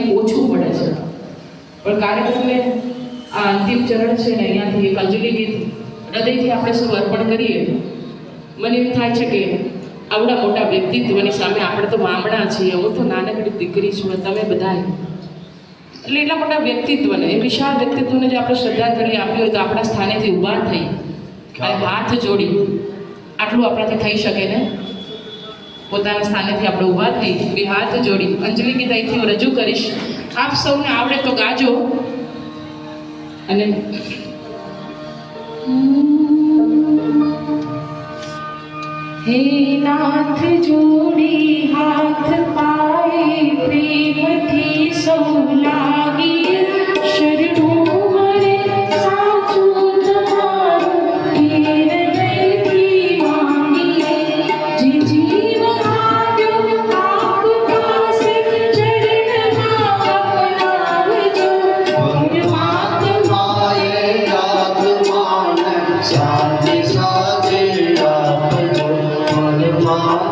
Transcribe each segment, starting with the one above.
કંઈક ઓછું પડે છે. પણ કાર્યક્રમને આ અંતિમ ચરણ છે ને અહીંયાથી એક અંજલિ ગીત હૃદયથી આપણે સૌ અર્પણ કરીએ. મને એમ થાય છે કે આવડા મોટા વ્યક્તિત્વની સામે આપણે તો મામણા છીએ. હું તો નાનકડી દીકરી છું તમે બધાય. એટલે એટલા મોટા વ્યક્તિત્વને એ વિશાળ વ્યક્તિત્વને જો આપણે શ્રદ્ધાંજલિ આપી હોય તો આપણા સ્થાનેથી ઊભા થઈ. હાથ જોડી. આટલું આપણાથી થઈ શકે ને? પોતાના સ્થાનેથી આપણે ઊભા થઈ બે હાથ જોડી અંજલિ ગીતાઈથી હું રજૂ કરીશ. આપ સૌને આવડે તો ગાજો. અને હે નાથ જોડી હાથ પાય પ્રેમથી સૌ શાંતિ સાથે આપજો પરમાત્માએ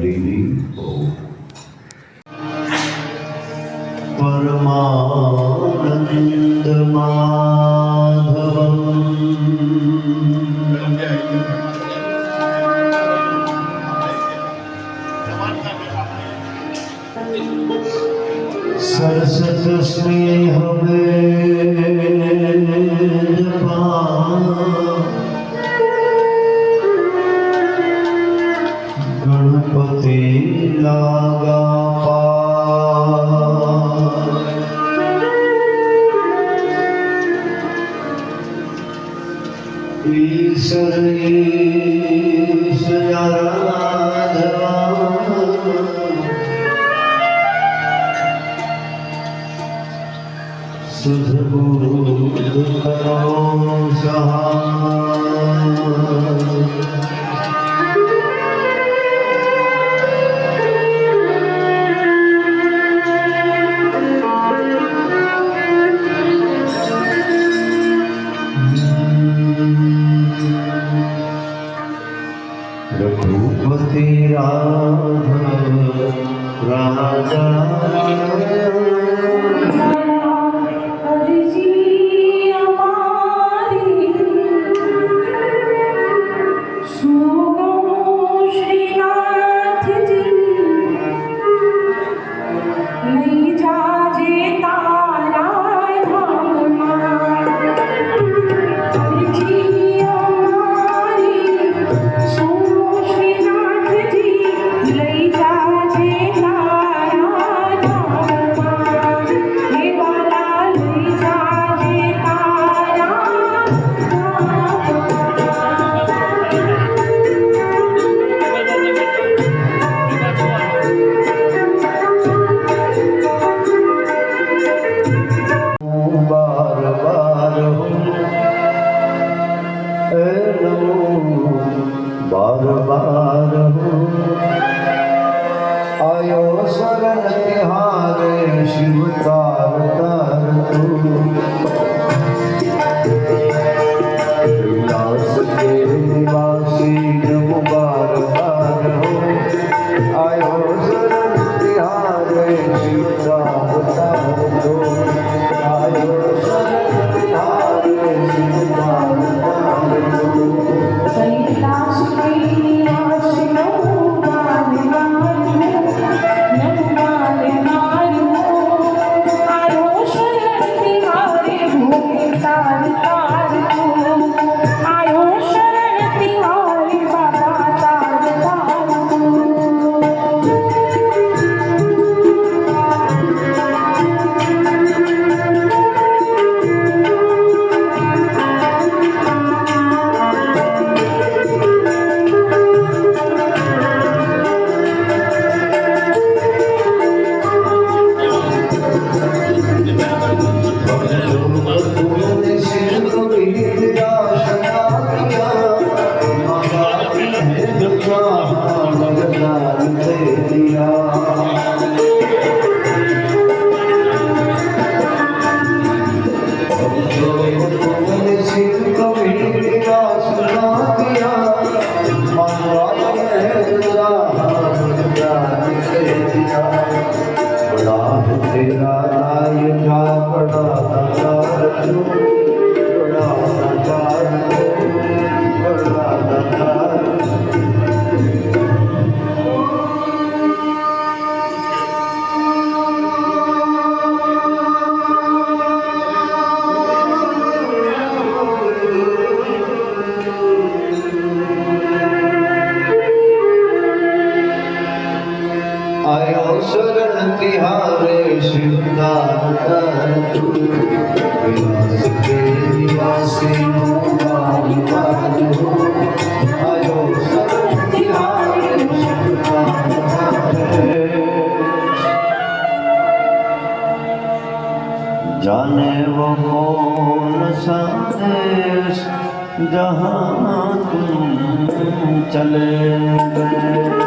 D D O. સદગુરુ કરો સહાય આવ્યો શરણ તિહારે શિવદાર વિલાસ કે નિવાસી નો આવ્યો શરણ તિહારે જાને વો સંદેશ जहाँ तुम चले गए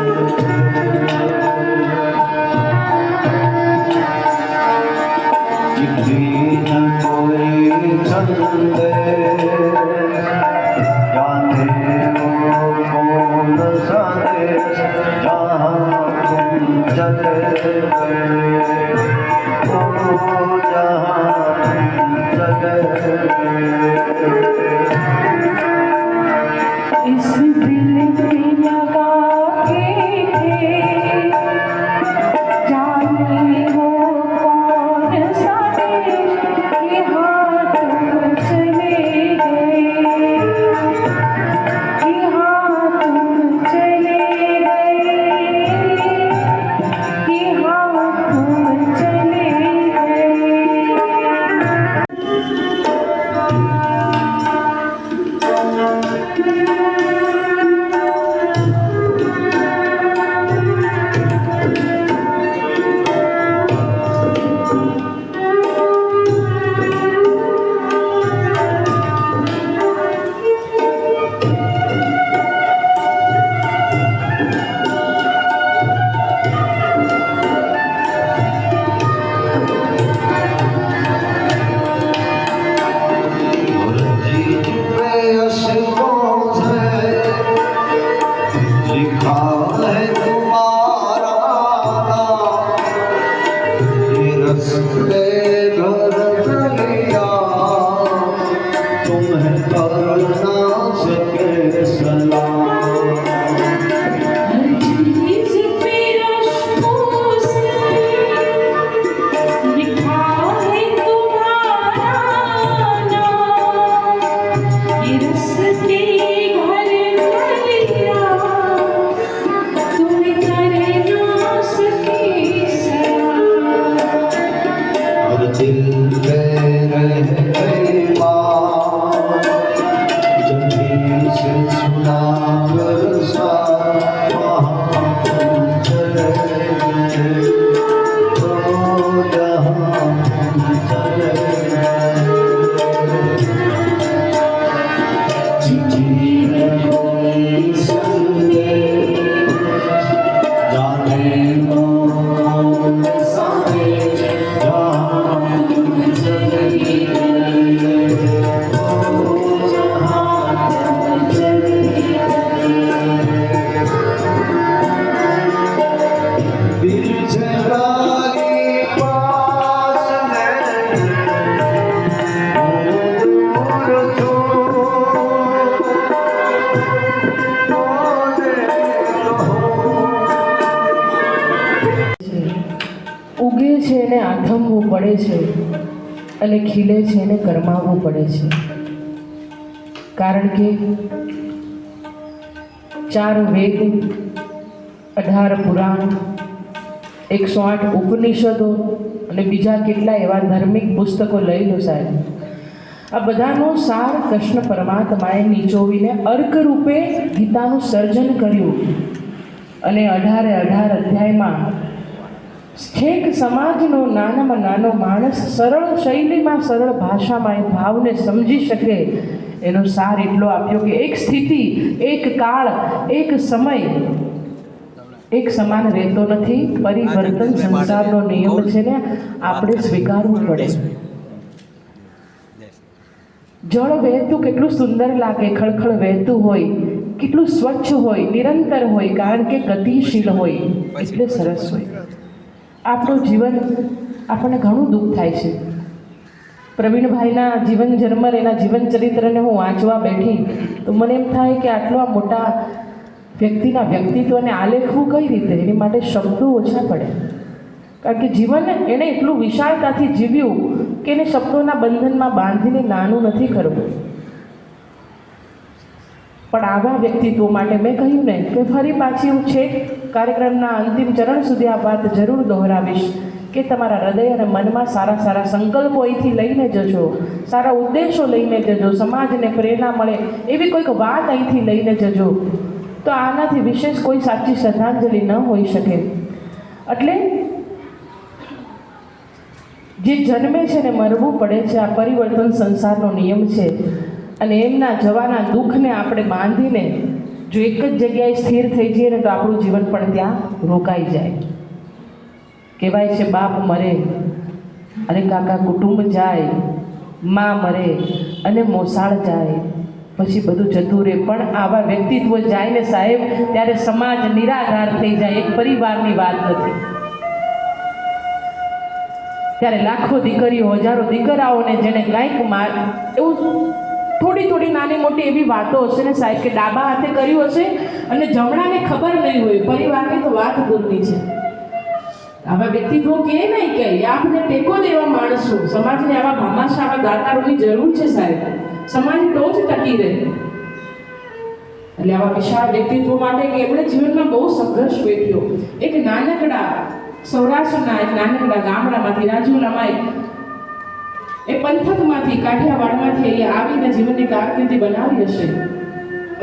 પડે છે અને ખીલે છે એને ગરમાવવું પડે છે. કારણ કે ચાર વેદ, અઢાર પુરાણ, એકસો આઠ ઉપનિષદો અને બીજા કેટલા એવા ધાર્મિક પુસ્તકો લઈ લો સાહેબ. આ બધાનો સાર કૃષ્ણ પરમાત્માએ નીચોવીને અર્ક રૂપે ગીતાનું સર્જન કર્યું. અને અઢારે અઢાર અધ્યાયમાં છેક સમાજનો નાનામાં નાનો માણસ સરળ શૈલીમાં, સરળ ભાષામાં એ ભાવને સમજી શકે. એનો સાર એટલો આપ્યો કે એક સ્થિતિ, એક કાળ, એક સમય. એક સમાન રહેતો નથી, પરિવર્તન સંસારનો નિયમ છે ને, આપણે સ્વીકારવું પડે. જળ વહેતું કેટલું સુંદર લાગે, ખળખળ વહેતું હોય, કેટલું સ્વચ્છ હોય, નિરંતર હોય, કારણ કે ગતિશીલ હોય, એટલે સરસ હોય. આપણું જીવન આપણને ઘણું દુઃખ થાય છે. પ્રવીણભાઈના જીવન જન્મર એના જીવન ચરિત્રને હું વાંચવા બેઠી, તો મને એમ થાય કે આટલા મોટા વ્યક્તિના વ્યક્તિત્વને આલેખવું કઈ રીતે? એની માટે શબ્દો ઓછા પડે. કારણ કે જીવન એણે એટલું વિશાળતાથી જીવ્યું કે એને શબ્દોના બંધનમાં બાંધીને નાનું નથી કરવું. પણ આવા વ્યક્તિત્વો માટે મેં કહ્યું ને કે ફરી પાછી હું છેક કાર્યક્રમના અંતિમ ચરણ સુધી આ વાત જરૂર દોહરાવીશ કે તમારા હૃદય અને મનમાં સારા સારા સંકલ્પો અહીંથી લઈને જજો. સારા ઉદ્દેશો લઈને જજો. સમાજને પ્રેરણા મળે એવી કોઈક વાત અહીંથી લઈને જજો. તો આનાથી વિશેષ કોઈ સાચી શ્રદ્ધાંજલિ ન હોઈ શકે. એટલે જે જન્મે છે ને મરવું પડે છે, આ પરિવર્તન સંસારનો નિયમ છે. અને એમના જવાના દુઃખને આપણે બાંધીને જો એક જ જગ્યાએ સ્થિર થઈ જઈએ ને તો આપણું જીવન પણ ત્યાં રોકાઈ જાય. કહેવાય છે, બાપ મરે અને કાકા કુટુંબ જાય, મા મરે અને મોસાળ જાય. પછી બધું જતું રહે. પણ આવા વ્યક્તિત્વ જાય ને સાહેબ, ત્યારે સમાજ નિરાધાર થઈ જાય. એક પરિવારની વાત નથી. ત્યારે લાખો દીકરીઓ, હજારો દીકરાઓને જેને કંઈક માર એવું થોડી થોડી નાની મોટી એવી વાતો હશે ને સાહેબ કે ડાબા હાથે કર્યું હશે અને જમણાને ખબર નહીં હોય. પરિવારની તો વાત દૂરની છે. આવા વ્યક્તિત્વો કે નહીં કે? આપને ટેકો દેવા માણસો. સમાજને આવા ભામાશા, આવા દાતારોની જરૂર છે સાહેબ. સમાજ તો જ ટકી રહે. એટલે આવા વિશાળ વ્યક્તિત્વ માટે કે એમણે જીવનમાં બહુ સંઘર્ષ વેઠ્યો. એક નાનકડા, સૌરાષ્ટ્રના એક નાનકડા ગામડામાંથી રાજુલામાં એક એ પંથકમાંથી, કાઠિયાવાડમાંથી અહીંયા આવીને જીવનની કારકિર્દી બનાવી હશે.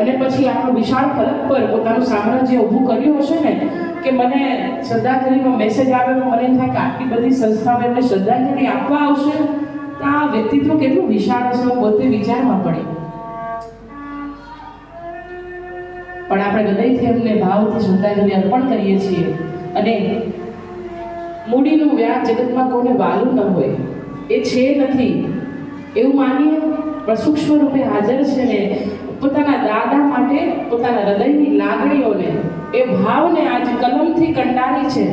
અને પછી આપણો વિશાળ ફલક પર પોતાનું સામ્રાજ્ય ઊભું કર્યું હશે ને, કે મને શ્રદ્ધાંજલિનો મેસેજ આવે મને થાય કે આટલી બધી સંસ્થાઓ એમને શ્રદ્ધાંજલિ આપવા આવશે? તો આ વ્યક્તિત્વ કેટલું વિશાળ હશે પોતે વિચારમાં પડે. પણ આપણે હૃદયથી એમને ભાવથી શ્રદ્ધાંજલિ અર્પણ કરીએ છીએ. અને મૂડીનું વ્યાજ જગતમાં કોને વાલું ન હોય. એ છે નથી. એવું માનીએ પણ સૂક્ષ્મ રૂપે હાજર છે ને, પોતાના દાદા માટે પોતાના હૃદયની લાગણીઓને, એ ભાવને આજ કલમથી કંડારી છે.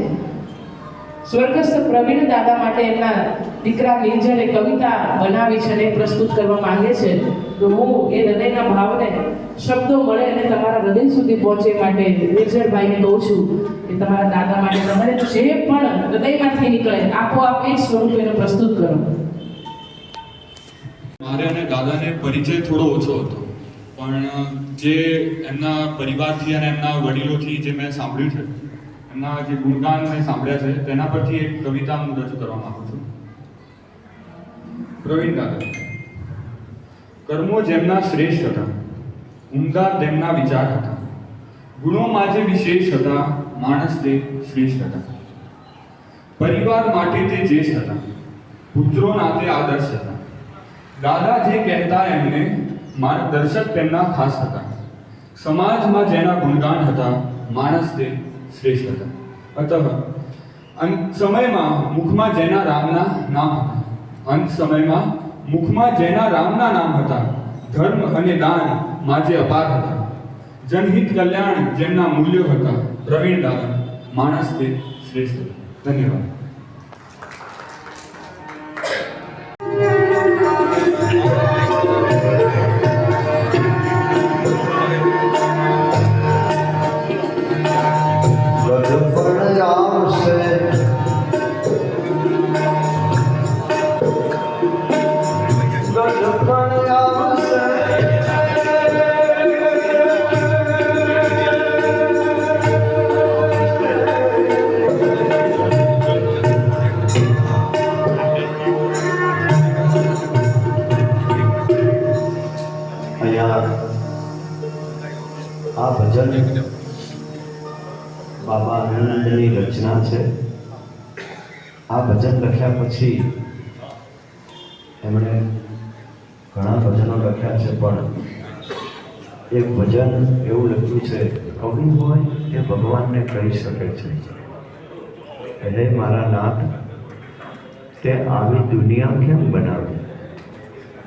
સ્વર્ગસ્થ પ્રવીણ દાદા માટે એમના દીકરા નિર્જને કવિતા બનાવી છે અને પ્રસ્તુત કરવા માંગે છે. તો હું એ હૃદયના ભાવને શબ્દો મળે અને તમારા હૃદય સુધી પહોંચે માટે નિર્જનભાઈને કહું છું કે તમારા દાદા માટે તમારે જે પણ હૃદયમાંથી નીકળે, આપોઆપ એ સ્વરૂપ એને પ્રસ્તુત કરો. મારે અને દાદાને પરિચય થોડો ઓછો હતો. પણ જે એમના પરિવારથી અને એમના વડીલોથી જે મેં સાંભળ્યું છે એમના જે ગુણગાન મેં સાંભળ્યા છે, તેના પરથી એક કવિતા હું રજૂ કરવા માંગુ છું. પ્રવીણ દાદા કર્મો જેમના શ્રેષ્ઠ હતા ઉમદા તેમના વિચાર હતા. ગુણોમાં જે વિશેષ હતા, માણસ તે શ્રેષ્ઠ હતા. પરિવાર માટે તે જ્યેષ્ઠ હતા, પુત્રો નાતે આદર્શ હતા. દાદા જે કહેતા એમને, માર્ગદર્શક તેમના ખાસ હતા. સમાજમાં જેના ગુણગાન હતા, માણસ તે શ્રેષ્ઠ હતા. અતઃ અંત સમયમાં મુખમાં જેના રામના નામ હતા. અંત સમયમાં મુખમાં જેના રામના નામ હતા, ધર્મ અને દાન માજે અપાર હતા. જનહિત કલ્યાણ જેમના મૂલ્યો હતા, પ્રવીણ દાદા, માણસ તે શ્રેષ્ઠ ધન્યવાદ. પછી એમણે ઘણા ભજનો લખ્યા છે, પણ એક ભજન એવું લખ્યું છે, કવિ હોય તે ભગવાનને કહી શકે છે. હે મારા નાથ, તે આવી દુનિયા કેમ બનાવી?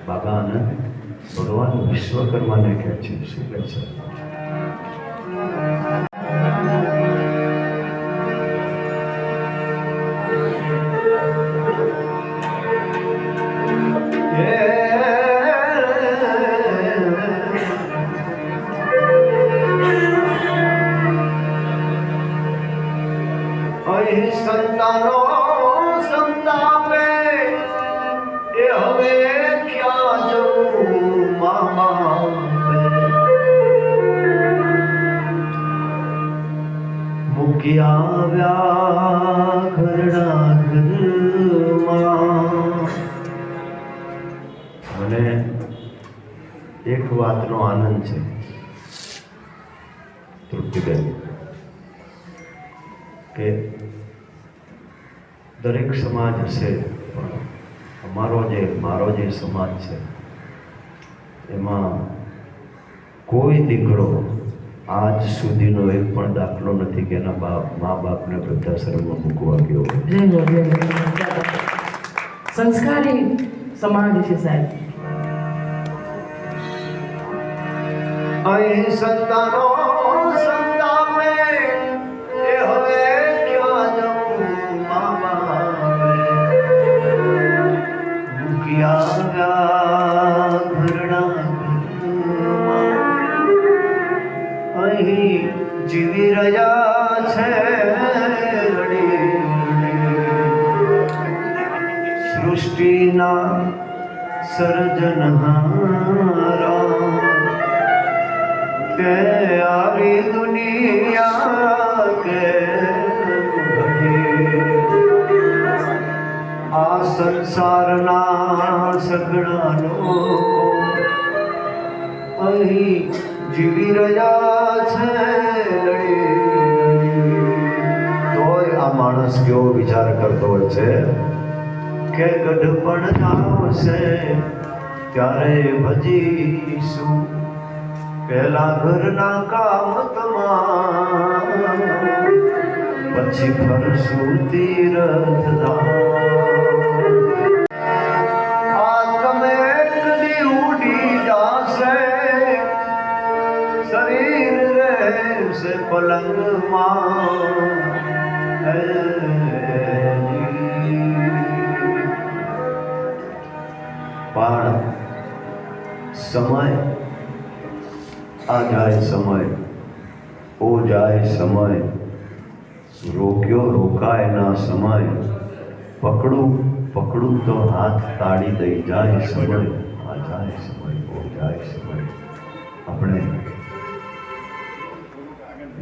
બાબા આનંદ, ભગવાન વિશ્વકર્માને કહે છે, શું કહે છે? તૃપ્તિબેન કે દરેક સમાજ હશે પણ અમારો જે મારો જે સમાજ છે એમાં કોઈ દીકરો આજ સુધીનો એક પણ દાખલો નથી કે એના બાપ મા બાપને વૃદ્ધાશ્રમમાં મૂકવા ગયો. સંસ્કારી સમાજ છે સાહેબ. અહીં સંતાનો સૃષ્ટિના સર્જનહારા કે આવી દુનિયા કે આ સંસારના લોકો અહીં જીવી રહ્યા છે તોય આ માણસ કેવો વિચાર કરતો હોય છે? કે ગઢપણ આવશે ત્યારે ભજીશું પહેલા ઘરના કામ તમામ પછી ફરશું તીરથ પલંગમાં સમય, આ જાય સમય, ઓ જાય સમય, રોક્યો રોકાય ના સમય, પકડું પકડું તો હાથ તાળી દઈ જાય સમય, આ જાય સમય, ઓ જાય સમય. આપણે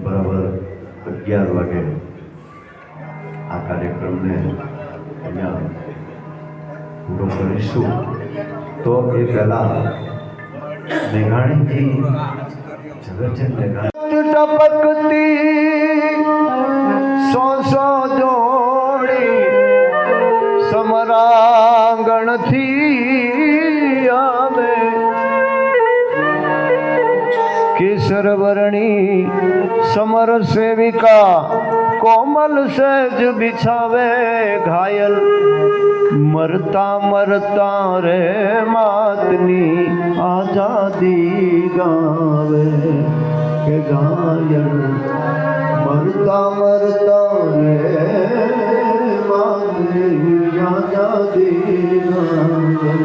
બરાબર અગિયાર વાગે આ કાર્યક્રમને અહીંયા પૂરો કરીશું. તો એ પહેલાં मेघाणी जी जगत चंद टपकती सौ सौ जोड़ी, समरांगण थी आवे। केसरवर्णी समर सेविका, कोमल सेज बिछावे घायल। મરતા મરતા રે માતની આઝાદી ગાવે કે ઘાયલ મરતા મરતા રે માતની આઝાદી ગાવે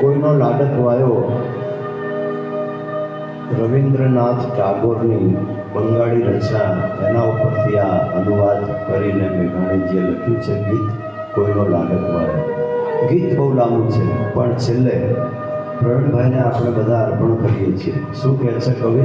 કોઈનો લાડક વાયો રવિન્દ્રનાથ ટાગોરની બંગાળી રચના એના ઉપરથી આ અનુવાદ કરીને મેઘાણીજીએ લખ્યું છે, ગીત, કોઈનો લાગત વાળો. ગીત બહુ લાંબુ છે, પણ છેલ્લે પ્રવીણભાઈને આપણે બધા અર્પણ કરીએ છીએ. શું કહે છે કવિ?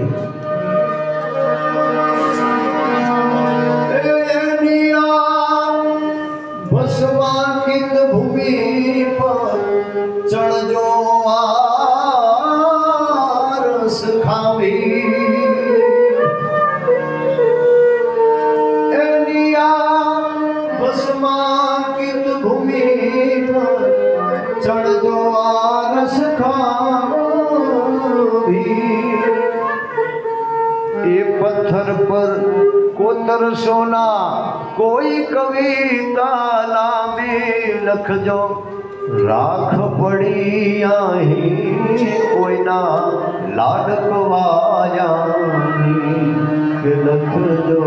કોતર સોના કોઈ કવિતા લાંબી લખજો. રાખ પડી અહીં કોઈના લાડકવાયા લખજો.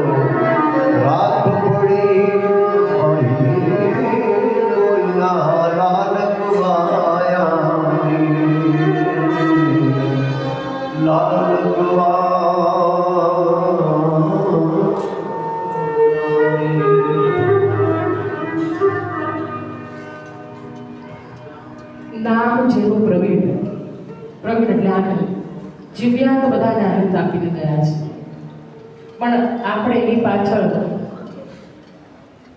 પાછળ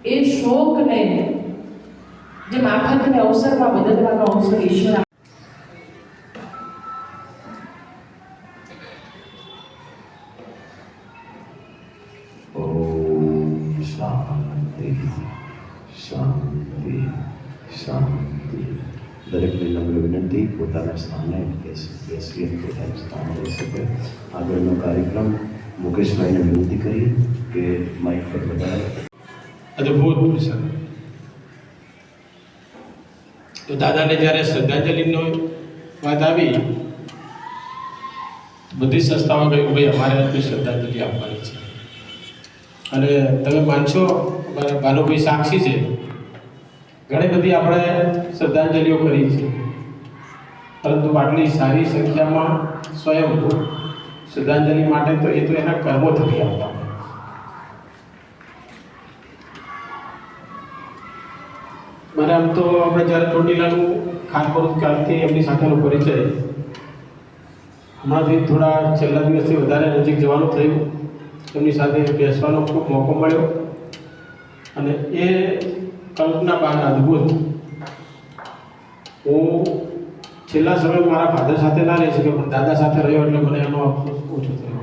એ શોકને જે માફકને અવસરમાં બદલવાનો અવસર ઈશ્વર શાંતિ શાંતિ શાંતિ. દરેકને નમ્ર વિનંતી, પોતાના સ્થાને બેસી બેસી પોતાના સ્થાને રહી આગળનો કાર્યક્રમ મુકેશભાઈને વિનંતી કરી કે માઇક પર બતાવે. અદભુત પ્રસંગ તો દાદાને જ્યારે શ્રદ્ધાંજલિનો વાત આવી, બધી સંસ્થાઓ કહ્યું ભાઈ, અમારે આટલી શ્રદ્ધાંજલિ આપવાની છે. અને તમે માનશો ભાનુભાઈ સાક્ષી છે. ઘણી બધી આપણે શ્રદ્ધાંજલિઓ કરી છે. પરંતુ આટલી સારી સંખ્યામાં સ્વયં શ્રદ્ધાંજલિ માટે તો એ તો એના કર્મો થકી આપતા. મારે આમ તો આપણે જ્યારે ચોટીલાનું કરું ત્યારથી એમની સાથેનો પરિચય. હમણાંથી થોડા છેલ્લા દિવસથી વધારે નજીક જવાનું થયું. એમની સાથે બેસવાનો ખૂબ મોકો મળ્યો. અને એ કલ્પના બાન અદ્ભુત. હું છેલ્લા સમય મારા ફાધર સાથે ના રહી શક્યો, પણ દાદા સાથે રહ્યો એટલે મને એનો અફસોસ ઓછો થયો.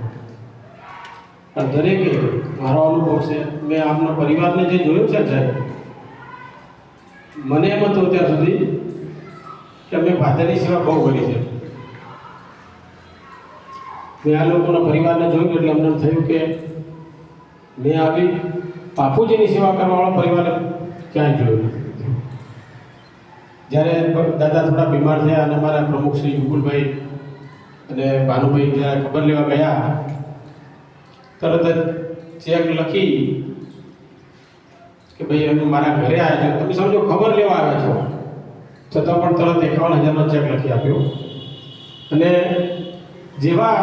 પણ દરેકે મારો અનુભવ છે, મેં આપના પરિવારને જે જોયું છે સાહેબ મને એમ હતું ત્યાં સુધી કે મેં ફાધરની સેવા બહુ કરી છે. મેં આ લોકોના પરિવારને જોયું એટલે અમને થયું કે મેં આવી બાપુજીની સેવા કરવાવાળો પરિવાર ક્યાંય જોયું નથી. જ્યારે દાદા થોડા બીમાર થયા અને મારા પ્રમુખ શ્રી વિપુલભાઈ અને ભાનુભાઈ જ્યારે ખબર લેવા ગયા, તરત જ ચેક લખી કે ભાઈ એનું મારા ઘરે આવ્યા છો. તમે સમજો, ખબર લેવા આવ્યા છો. છતાં પણ તરત એકાવન હજારનો ચેક લખી આપ્યો. અને જેવા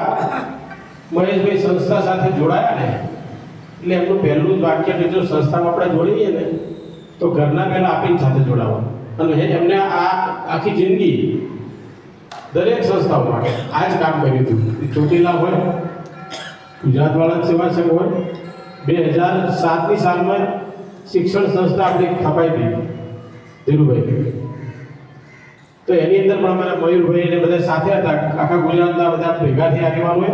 મહેશભાઈ સંસ્થા સાથે જોડાયા ને, એટલે એમનું પહેલું જ વાક્ય કે જો સંસ્થામાં આપણે જોડીએ ને, તો ઘરના પહેલાં આપીને સાથે જોડાવા અને એમને આ આખી જિંદગી દરેક સંસ્થાઓ માટે આ જ કામ કર્યું હતું. ચોટીલા હોય, ગુજરાતવાળા સેવા સંઘ હોય, બે હજાર સાતની સાલમાં શિક્ષણ સંસ્થા આપણી સ્થપાઈ હતી, ધીરુભાઈ. તો એની અંદર પણ અમારા મયુરભાઈ એને બધા સાથે હતા. આખા ગુજરાતના બધા ભેગા થઈ આગેવાન હોય.